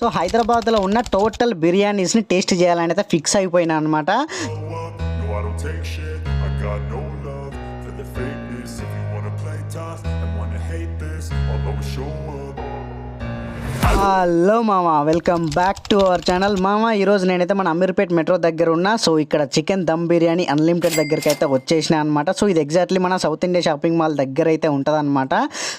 So హైదరాబాద్లో ఉన్న total బిర్యానీస్ని taste చేయాలని అయితే ఫిక్స్ అయిపోయినా అనమాట హలో మామ welcome back to our channel. మామ ఈరోజు నేనైతే మన అమీర్పేట్ మెట్రో దగ్గర ఉన్నా సో ఇక్కడ చికెన్ దమ్ బిర్యానీ అన్లిమిటెడ్ దగ్గరికి అయితే వచ్చేసిన అనమాట సో ఇది ఎగ్జాక్ట్లీ మన సౌత్ ఇండియా షాపింగ్ మాల్ దగ్గర అయితే ఉంటుందన్నమాట.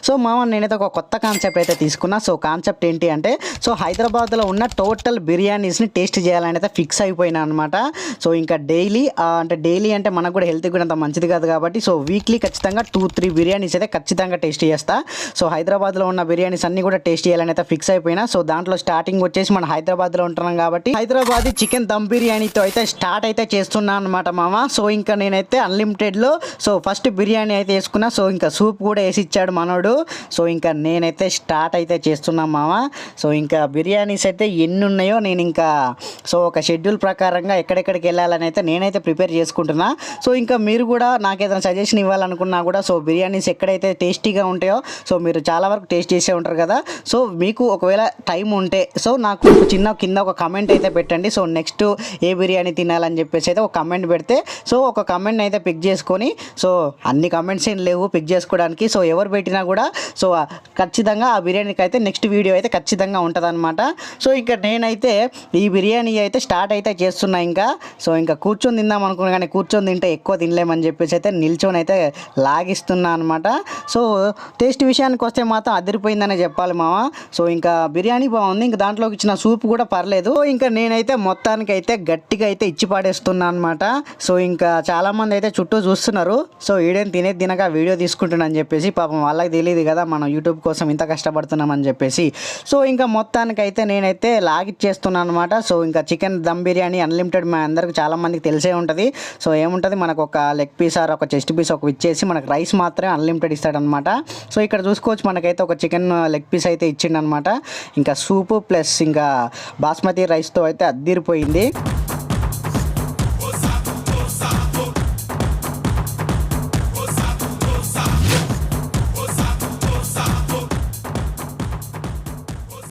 సో మామ నేనైతే ఒక కొత్త కాన్సెప్ట్ అయితే తీసుకున్నా. సో కాన్సెప్ట్ ఏంటి అంటే సో హైదరాబాద్లో ఉన్న టోటల్ బిర్యానీస్ని టేస్ట్ చేయాలని అయితే ఫిక్స్ అయిపోయినా అనమాట సో ఇంకా డైలీ అంటే డైలీ అంటే మనకు కూడా హెల్త్ కూడా అంత మంచిది కాదు కాబట్టి సో వీక్లీ ఖచ్చితంగా టూ త్రీ బిర్యానీస్ అయితే ఖచ్చితంగా టేస్ట్ చేస్తా. సో హైదరాబాద్లో ఉన్న బిర్యానీస్ అన్ని కూడా టేస్ట్ చేయాలని అయితే ఫిక్స్ అయిపోయినా సో దాంట్లో స్టార్టింగ్ వచ్చేసి మన హైదరాబాద్లో ఉంటున్నాం కాబట్టి హైదరాబాద్ చికెన్ దమ్ బిర్యానీతో అయితే స్టార్ట్ అయితే చేస్తున్నాను అనమాట మామ. సో ఇంకా నేనైతే అన్లిమిటెడ్లో సో ఫస్ట్ బిర్యానీ అయితే వేసుకున్నా సో ఇంకా సూప్ కూడా వేసి ఇచ్చాడు మనోడు. సో ఇంకా నేనైతే స్టార్ట్ అయితే చేస్తున్నా మామ. సో ఇంకా బిర్యానీస్ అయితే ఎన్ని ఉన్నాయో నేను ఇంకా సో ఒక షెడ్యూల్ ప్రకారంగా ఎక్కడెక్కడికి వెళ్ళాలని అయితే నేనైతే ప్రిపేర్ చేసుకుంటున్నా. సో ఇంకా మీరు కూడా నాకు ఏదైనా సజెషన్ ఇవ్వాలనుకున్నా కూడా సో బిర్యానీస్ ఎక్కడైతే టేస్టీగా ఉంటాయో సో మీరు చాలా వరకు టేస్ట్ చేసే ఉంటారు కదా. సో మీకు ఒక ఒకవేళ టైం ఉంటే సో నాకు ఒక చిన్న కింద ఒక కమెంట్ అయితే పెట్టండి. సో నెక్స్ట్ ఏ బిర్యానీ తినాలని చెప్పేసి అయితే ఒక కమెంట్ పెడితే సో ఒక కమెంట్ అయితే పిక్ చేసుకొని సో అన్ని కమెంట్స్ ఏం లేవు పిక్ చేసుకోవడానికి. సో ఎవరు పెట్టినా కూడా సో ఖచ్చితంగా ఆ బిర్యానీకి అయితే నెక్స్ట్ వీడియో అయితే ఖచ్చితంగా ఉంటుందన్నమాట. సో ఇక్కడ నేనైతే ఈ బిర్యానీ అయితే స్టార్ట్ అయితే చేస్తున్నా ఇంకా. సో ఇంకా కూర్చొని తిందాం అనుకున్నా కానీ కూర్చొని తింటే ఎక్కువ తినలేమని చెప్పేసి అయితే నిల్చొని అయితే లాగిస్తున్నా అనమాట సో టేస్ట్ విషయానికి వస్తే మాత్రం అదిరిపోయిందనే చెప్పాలి మామ సో ఇంకా బిర్యానీ బాగుంది ఇంకా దాంట్లోకి ఇచ్చిన సూప్ కూడా పర్లేదు. ఇంకా నేనైతే మొత్తానికి అయితే గట్టిగా అయితే ఇచ్చి పాడేస్తున్నా అనమాట సో ఇంకా చాలామంది అయితే చుట్టూ చూస్తున్నారు. సో ఈడేం తినేది తినక వీడియో తీసుకుంటున్నాను చెప్పేసి పాపం వాళ్ళకి తెలియదు కదా మనం యూట్యూబ్ కోసం ఇంత కష్టపడుతున్నామని చెప్పేసి. సో ఇంకా మొత్తానికి అయితే నేనైతే లాగిచ్చేస్తున్నాను అనమాట సో ఇంకా చికెన్ దమ్ బిర్యానీ అన్లిమిటెడ్ మా అందరికి చాలామందికి తెలిసే ఉంటుంది. సో ఏముంటుంది? మనకు ఒక లెగ్ పీస్ ఆర్ ఒక చెస్ట్ పీస్ ఒక ఇచ్చేసి మనకు రైస్ మాత్రమే అన్లిమిటెడ్ ఇస్తాడనమాట సో ఇక్కడ చూసుకోవచ్చు మనకైతే ఒక చికెన్ లెగ్ పీస్ అయితే ఇచ్చిండనమాట ఇంకా సూపు ప్లస్ ఇంకా బాస్మతి రైస్తో అయితే అద్దిరిపోయింది.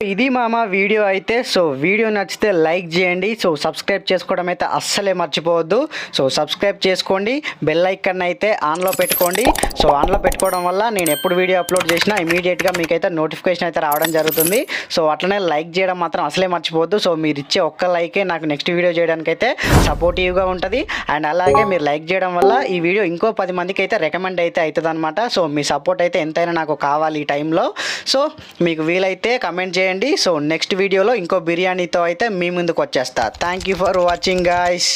ఇది మామ వీడియో అయితే సో వీడియో నచ్చితే లైక్ చేయండి. సో సబ్స్క్రైబ్ చేసుకోవడం అయితే అస్సలే మర్చిపోవద్దు. సో సబ్స్క్రైబ్ చేసుకోండి. బెల్ ఐకన్ అయితే ఆన్లో పెట్టుకోండి. సో ఆన్లో పెట్టుకోవడం వల్ల నేను ఎప్పుడు వీడియో అప్లోడ్ చేసినా ఇమీడియట్గా మీకైతే నోటిఫికేషన్ అయితే రావడం జరుగుతుంది. సో అట్లనే లైక్ చేయడం మాత్రం అసలే మర్చిపోవద్దు. సో మీరు ఇచ్చే ఒక్క లైకే నాకు నెక్స్ట్ వీడియో చేయడానికి అయితే సపోర్టివ్గా ఉంటుంది. అండ్ అలాగే మీరు లైక్ చేయడం వల్ల ఈ వీడియో ఇంకో పది మందికి అయితే రికమెండ్ అయితే అవుతుంది అనమాట సో మీ సపోర్ట్ అయితే ఎంతైనా నాకు కావాలి ఈ టైంలో. సో మీకు వీలైతే కమెంట్ చేయండి. సో నెక్స్ట్ వీడియోలో ఇంకో బిర్యానీతో అయితే మీ ముందుకు వచ్చేస్తా. Thank you for watching guys